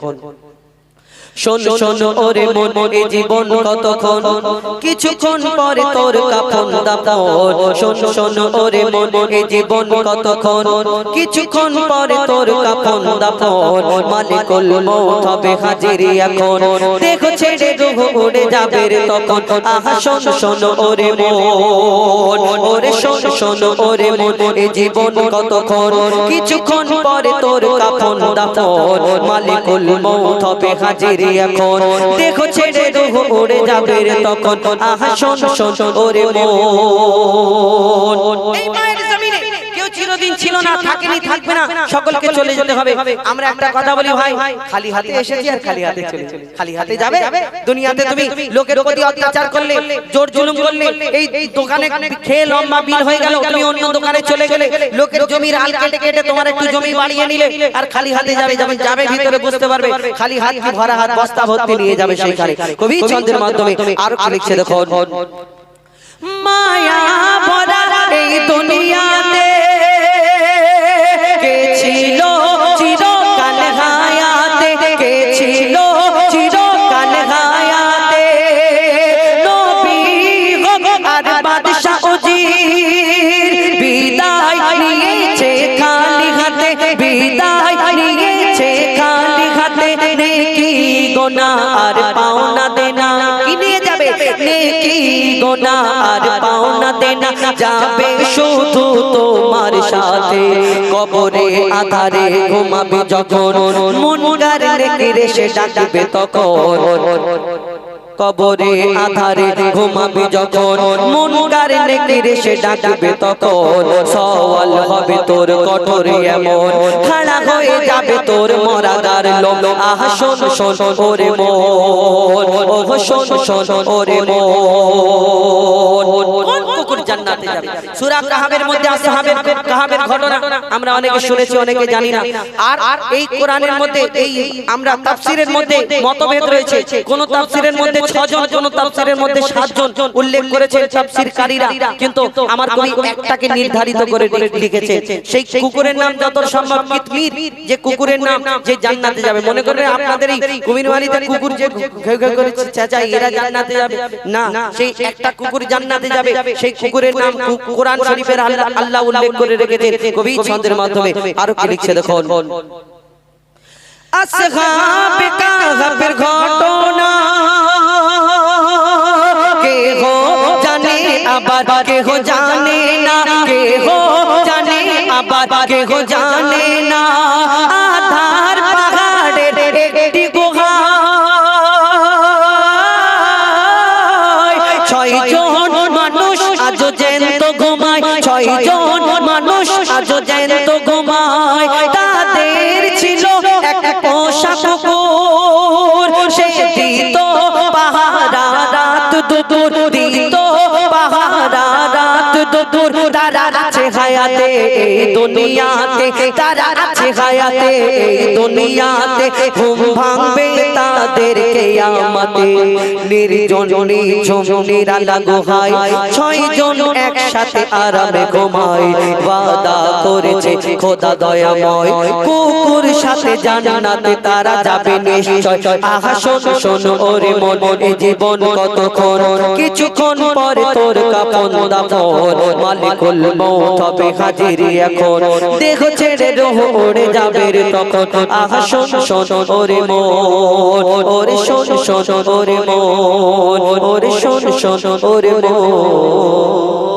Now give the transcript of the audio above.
คน শোন শোন ওরে মন এ জীবন কতক্ষণ কিছুক্ষণ পরে তোর কাফন দাপন শোন শোন ওরে মন এ জীবন কতক্ষণ কিছুক্ষণ পরে তোর কাফন দাপন মালিকুল মৌত হবে হাজিরি এখন দেখো ছেড়ে রুহ উড়ে যাবে রে তখন আহা শোন শোন ওরে মন ওরে শোন শোন ওরে মন এ জীবন কতক্ষণ কিছুক্ষণ পরে তোর কাফন দাপন মালিকুল হবে হাজিরি এখন। দেখো ছেড়ে দেহ উড়ে যাবে রে তখন। আহা শোন শোন ওরে মন। চিরদিন ছিল না থাকেনি থাকবে না সকলকে চলে যেতে হবে। আমরা একটা কথা বলি ভাই খালি হাতে এসেছি আর খালি হাতে চলে খালি হাতে যাবে। দুনিয়াতে তুমি লোকের প্রতি অত্যাচার করলে জোর জুলুম করলে এই দোকানে খেয়ে লম্বা বিল হয়ে গেল তুমি অন্য দোকানে চলে গেলে লোকের জমির আল কেটে কেটে তোমার একটু জমি বাড়িয়ে নিলে আর খালি হাতে যাবে যখন যাবে ভিতরে বুঝতে পারবে। খালি হাত কি ভরা হাত বস্তা ভর্তি নিয়ে যাবে সেইখানে। কবি ছন্দের মাধ্যমে আর কি লিখছে দেখো মায়া ভরা গোনা আর পাওনা দেনা। কি নিয়ে যাবে? নেকি গোনা আর পাওনা দেনা। যাবে শুধু তোমার সাথে। কবরে আধারে ঘুমাবে যখন। মন গারে নেকি রে সে ডাকবে তখন। কবরে আধারে ঘুমাবি যখন। মন গারে নেকি রেসে ডাকবে তখন। সওয়াল হবে তোর কঠোরে এমন। খাড়া হয়ে যাবে তোর মরাদার লোম। আহা, শোন শোন, ওরে মন। ও শোন শোন, ওরে মন। আমরা অনেকে শুনেছি, অনেকে জানি না। আর এই কোরআনের মধ্যে, এই আমরা মধ্যে কোন মধ্যে 6 জন কোন তাফসীরের মধ্যে 7 জন উল্লেখ করেছেন তাফসীরকারীরা কিন্তু আমার কবি একটাকে নির্ধারিত করে লিখেছে সেই কুকুরের নাম যত সম্ভব কিতমির যে কুকুরের নাম যে জান্নাতে যাবে। মনে করেন আপনাদের এই কুমিরওয়ালিতে কুকুর যে ঘেউ ঘেউ করে চেঁচায় এরা জান্নাতে যাবে। না সেই একটা কুকুর জান্নাতে যাবে। সেই কুকুরের নাম কোরআন শরীফের আল্লাহ আল্লাহ উল্লেখ করে রেখেছেন। কবি ছন্দের মাধ্যমে আরও কি লিখছে দেখুন। আসহাব কাহাবের ঘটনা হো জানে, আবার কে হো জানে না। কে হো জানে, আবার কে হো জানে না। আধার পাহাড়ের একটি গুহা। ছয় জন মানুষ আজও জ্যান্ত ঘুমায়। ছয় জন মানুষ আজও জ্যান্ত ঘুমায়। তাদের ছিল এক পোষা কুকুর। সে দিত দুপুর দিত পাহারা রাত দুপুর তারা আছে হায়াতে, দুনিয়াতে, তারা আছে হায়াতে, দুনিয়াতে, ঘুম ভাঙবে তাদের কেয়ামতে নির্জন, নিঝুম, নিরালা গুহায় ছয় জন একসাথে আরামে ঘুমায়। ওয়াদা করেছে খোদা দয়াময়। কুকুর সাথে জান্নাতে তারা যাবে নিশ্চয়। আহা, শোন শোন, ওরে মন জীবন কতক্ষণ? কিছুক্ষণ পরে তোর কাপন দাপন মালিকুল মৌত হবে হাজিরি এখন। দেহ ছেড়ে রোহ উড়ে যাবে রে তখন। আহা, শোন শোন, ওরে মন, ওরে শোন শোন, ওরে মন, ওরে শোন শোন, ওরে মন।